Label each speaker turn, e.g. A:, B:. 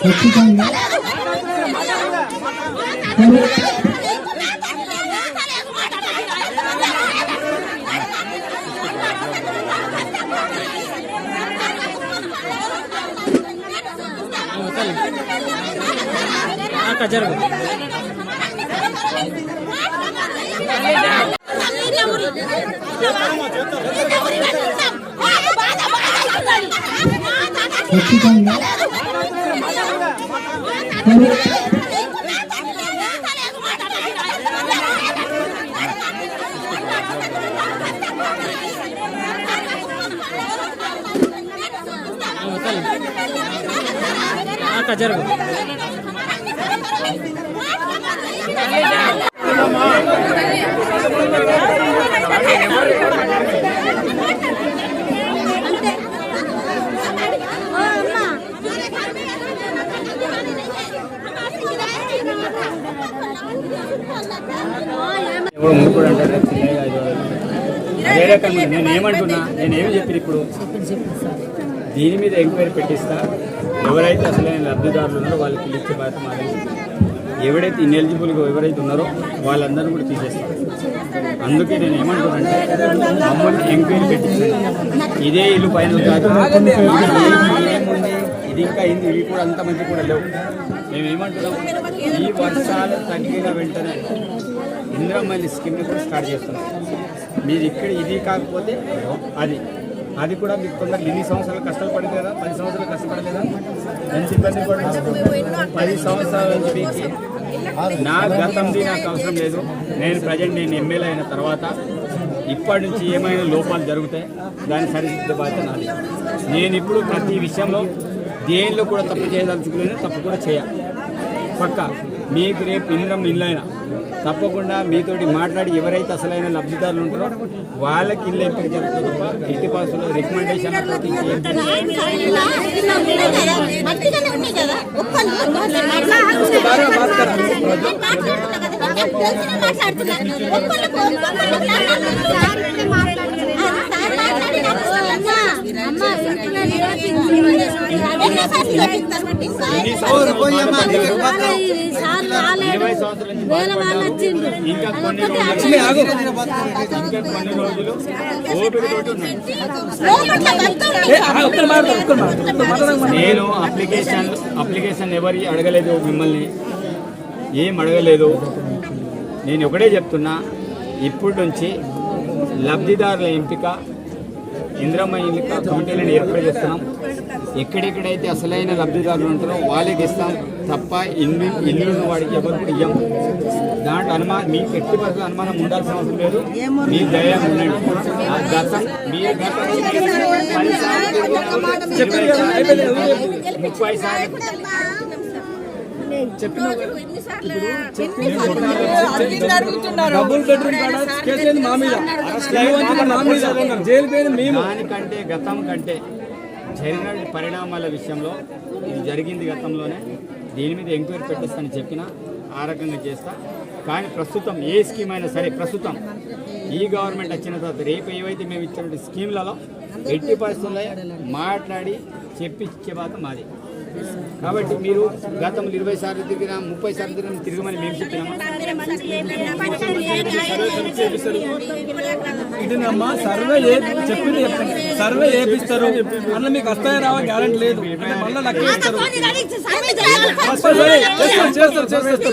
A: ఖచ్చితంగా
B: అక్క జరుగు
A: ఖచ్చితంగా
B: అక్క జరుగు
C: ఎవరు అంటారు చిన్నగా ఐదు వేలు. అదే రకంగా నేను ఏమంటున్నా నేను ఏమి చెప్పిన ఇప్పుడు? దీని మీద ఎంక్వైరీ పెట్టిస్తా. ఎవరైతే అసలైన లబ్ధిదారులు ఉన్నారో వాళ్ళకి ఇచ్చే బాధ్యత మాది. ఎవరైతే ఇన్ఎలిజిబుల్గా ఎవరైతే ఉన్నారో వాళ్ళందరినీ కూడా తీసేస్తారు అందుకే నేను ఏమంటున్నానంటే మమ్మల్ని ఎంక్వైరీ పెట్టించండి. ఇదే ఇల్లు పైన కాదు? ఇది ఇంకా అయింది ఇవి కూడా అంత మంచి కూడా లేవు. మేము ఏమంటున్నాం? ఈ వర్షాలు తగ్గిన వెంటనే ఇంద్రమల్లి స్కీమ్ని కూడా స్టార్ట్ చేస్తున్నాం మీరు ఇక్కడ ఇది కాకపోతే అది. అది కూడా మీకు తొందరగా ఎన్ని సంవత్సరాలు కష్టాలు కదా? పది సంవత్సరాలు కష్టపడలేదా ఎంత ఇబ్బంది పడింది పది సంవత్సరాల నుంచి మీకు నా గతంది నాకు అవసరం లేదు. నేను ప్రజెంట్ నేను ఎమ్మెల్యే అయిన తర్వాత ఇప్పటి నుంచి ఏమైనా లోపాలు జరుగుతాయి దాన్ని సరిదిద్దే బాధ్యత నాది. నేను ఇప్పుడు ప్రతి విషయంలో దేనిలో కూడా తప్పు చేయదలుచుకునే తప్పు కూడా చేయ పక్క. మీకు రేపు ఇంద్రం ఇల్లైనా. తప్పకుండా మీతోటి మాట్లాడి ఎవరైతే అసలైన లబ్ధిదారులు ఉంటారో వాళ్ళకి ఇల్లు ఎంపిక జరుగుతుంది. ఎట్టి పాసులో రికమెండేషన్ తోటి ఇంకేం ఎన్ని సంవత్సరాలు బాధపడ్డారు? ఇరవై సంవత్సరాల నుంచి బాధపడ్డారు. ఇంకా కొన్ని రోజులు ఇంకా కొన్ని రోజులు ఓపికతోటి ఉన్నాను నేను అప్లికేషన్ అప్లికేషన్ ఎవరి అడగలేదు మిమ్మల్ని ఏం అడగలేదు. నేను ఒకటే చెప్తున్నా ఇప్పటి నుంచి లబ్ధిదారుల ఎంపిక ఇంద్రమ్మ కమిటీలను ఏర్పాటు చేస్తున్నాం. ఎక్కడెక్కడైతే అసలైన లబ్ధిదారులు ఉంటారో వాళ్ళకి ఇస్తాం తప్ప ఇల్లు ఇల్లు వాడికి ఎవరు కూడా ఇయ్యం. దాంట్లో అనుమానం మీకు ఎట్టి పరిస్థితుల్లో అనుమానం ఉండాల్సిన అవసరం లేదు. మీ ధైర్యం ఉండండి. గతం మీ గతం ముప్పై సార్లు.
D: డబుల్ బెడ్రూమ్ కేసు మా మీద. మా జైలు పోయింది మేము.
C: దానికంటే గతం కంటే జరిగిన పరిణామాల విషయంలో ఇది జరిగింది గతంలోనే. దీని మీద ఎంక్వైరీ పెట్టిస్తానని చెప్పిన ఆ రకంగా చేస్తా. కానీ ప్రస్తుతం ఏ స్కీమ్ అయినా సరే ప్రస్తుతం ఈ గవర్నమెంట్ వచ్చిన తర్వాత రేపు ఏవైతే మేము ఇచ్చిన స్కీమ్లలో ఎట్టి పరిస్థితుల్లో మాట్లాడి చెప్పించే బాధ మాది. కాబట్టి మీరు గతంలో ఇరవై సార్లు తిరిగినా ముప్పై సార్లు తిరిగినా తిరగమని మేము చెప్పినాము
D: సర్వే చెప్పింది చెప్పండి సర్వే చేపిస్తారు అందులో మీకు వస్తాయి రావా గ్యారంటీ లేదు మళ్ళీ లెక్క ఇస్తారు చేస్తారు
E: చేస్తారు